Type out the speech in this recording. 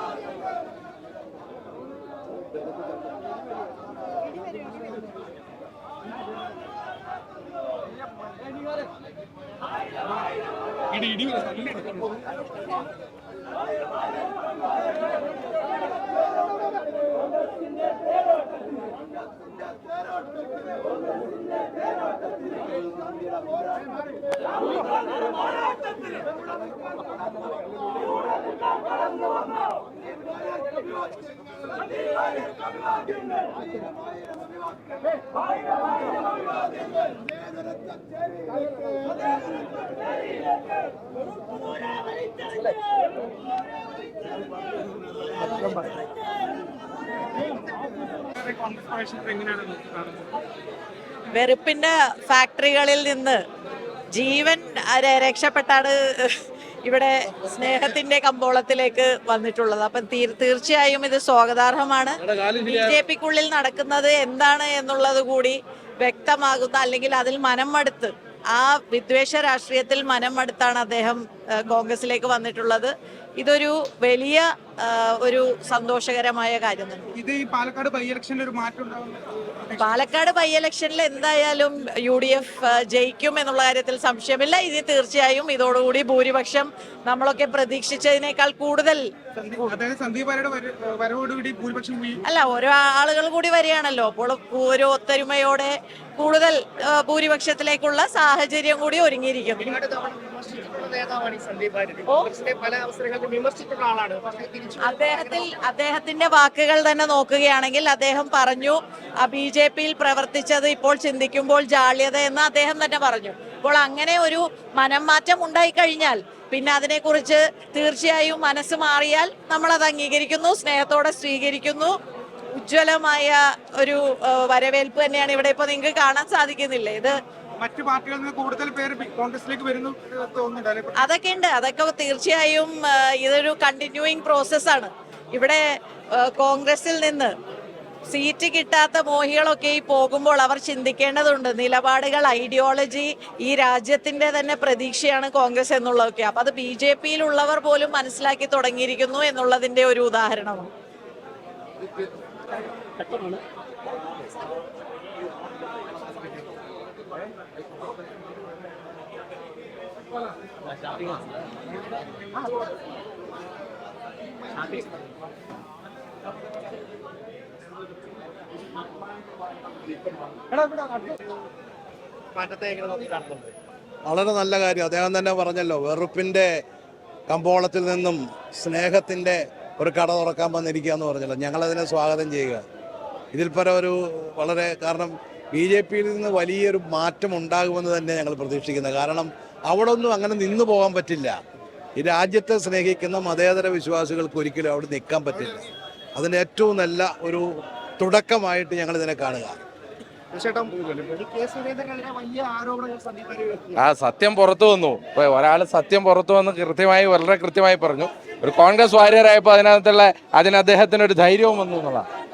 കോൺഗ്രസ് പ്രവേശനത്തെ എങ്ങനെയാണ് കാണുന്നത് വെറുപ്പിന്റെ ഫാക്ടറികളിൽ നിന്ന് ജീവൻ രക്ഷപ്പെട്ടാണ് ഇവിടെ സ്നേഹത്തിന്റെ കമ്പോളത്തിലേക്ക് വന്നിട്ടുള്ളത്. അപ്പം തീർച്ചയായും ഇത് സ്വാഗതാർഹമാണ്. ബി ജെ പിക്കുള്ളിൽ നടക്കുന്നത് എന്താണ് എന്നുള്ളത് കൂടി വ്യക്തമാകുന്ന അല്ലെങ്കിൽ അതിൽ മനം മടുത്ത് ആ വിദ്വേഷ രാഷ്ട്രീയത്തിൽ മനം മടുത്താണ് അദ്ദേഹം കോൺഗ്രസിലേക്ക് വന്നിട്ടുള്ളത്. ഇതൊരു വലിയ ഒരു സന്തോഷകരമായ കാര്യം തന്നെ. ഇത് ഈ പാലക്കാട് ബൈ ഇലക്ഷനിൽ ഒരു മാറ്റം പാലക്കാട് ബൈ ഇലക്ഷനിൽ എന്തായാലും യു ഡി എഫ് ജയിക്കും എന്നുള്ള കാര്യത്തിൽ സംശയമില്ല. ഇത് തീർച്ചയായും ഇതോടുകൂടി ഭൂരിപക്ഷം നമ്മളൊക്കെ പ്രതീക്ഷിച്ചതിനേക്കാൾ കൂടുതൽ അല്ല ഓരോ ആളുകൾ കൂടി വരികയാണല്ലോ. അപ്പോൾ ഓരോ ഒത്തൊരുമയോടെ കൂടുതൽ ഭൂരിപക്ഷത്തിലേക്കുള്ള സാഹചര്യം കൂടി തവണ വിമർശിച്ചിട്ടുള്ള നേതാവാണ് ഈ സന്ദീപ് വാര്യർ കോൺഗ്രസിനെ പല അവസരങ്ങളിലും വിമർശിച്ചിട്ടുള്ള ആളാണ്. പക്ഷേ തിരിച്ചു അദ്ദേഹത്തിൽ അദ്ദേഹത്തിന്റെ വാക്കുകൾ തന്നെ നോക്കുകയാണെങ്കിൽ അദ്ദേഹം പറഞ്ഞു ബി ജെ പിയിൽ പ്രവർത്തിച്ചത് ഇപ്പോൾ ചിന്തിക്കുമ്പോൾ ജാള്യത എന്ന് അദ്ദേഹം തന്നെ പറഞ്ഞു. അപ്പോൾ അങ്ങനെ ഒരു മനം മാറ്റം ഉണ്ടായി കഴിഞ്ഞാൽ പിന്നെ അതിനെക്കുറിച്ച് തീർച്ചയായും മനസ്സ് മാറിയാൽ നമ്മൾ അത് അംഗീകരിക്കുന്നു സ്നേഹത്തോടെ സ്വീകരിക്കുന്നു. ഉജ്ജ്വലമായ ഒരു വരവേൽപ്പ് തന്നെയാണ് ഇവിടെ ഇപ്പൊ നിങ്ങൾക്ക് കാണാൻ സാധിക്കുന്നില്ലേ? ഇത് മറ്റു പാർട്ടികളിൽ നിന്ന് കൂടുതൽ പേര് കോൺഗ്രസിലേക്ക് വരുന്നു തോന്നുന്നുണ്ട് അതൊക്കെ ഉണ്ട്. അതൊക്കെ തീർച്ചയായും ഇതൊരു കണ്ടിന്യൂയിങ് പ്രോസസ്സാണ് ഇവിടെ കോൺഗ്രസിൽ നിന്ന് സീറ്റ് കിട്ടാത്ത മോഹികളൊക്കെ ഈ പോകുമ്പോൾ അവർ ചിന്തിക്കേണ്ടതുണ്ട്. നിലപാടുകൾ ഐഡിയോളജി ഈ രാജ്യത്തിന്റെ തന്നെ പ്രതീക്ഷയാണ് കോൺഗ്രസ് എന്നുള്ളതൊക്കെ. അപ്പൊ അത് ബി ജെ പിയിലുള്ളവർ പോലും മനസ്സിലാക്കി തുടങ്ങിയിരിക്കുന്നു എന്നുള്ളതിന്റെ ഒരു ഉദാഹരണമാണ്. വളരെ നല്ല കാര്യം. അദ്ദേഹം തന്നെ പറഞ്ഞല്ലോ വെറുപ്പിന്റെ കമ്പോളത്തിൽ നിന്നും സ്നേഹത്തിന്റെ ഒരു കട തുറക്കാൻ വന്നിരിക്കുക എന്ന് പറഞ്ഞല്ലോ. ഞങ്ങളതിനെ സ്വാഗതം ചെയ്യുക. ഇതിൽ പരം ഒരു വളരെ കാരണം ബി ജെ പിയിൽ നിന്ന് വലിയൊരു മാറ്റം ഉണ്ടാകുമെന്ന് തന്നെ ഞങ്ങൾ പ്രതീക്ഷിക്കുന്നത് കാരണം അവിടെ ഒന്നും അങ്ങനെ നിന്നു പോകാൻ പറ്റില്ല. ഈ രാജ്യത്തെ സ്നേഹിക്കുന്ന മതേതര വിശ്വാസികൾക്ക് ഒരിക്കലും അവിടെ നിൽക്കാൻ പറ്റില്ല. അതിന് ഏറ്റവും നല്ല ഒരു തുടക്കമായിട്ട് ഞങ്ങൾ ഇതിനെ കാണുക. ആ സത്യം പുറത്തു വന്നു. ഇപ്പൊ ഒരാൾ സത്യം പുറത്തു വന്ന് കൃത്യമായി വളരെ കൃത്യമായി പറഞ്ഞു. ഒരു കോൺഗ്രസ് വാര്യരായപ്പോൾ അതിനകത്തുള്ള അതിന് അദ്ദേഹത്തിന് ഒരു ധൈര്യവും വന്നു എന്നുള്ളതാണ്.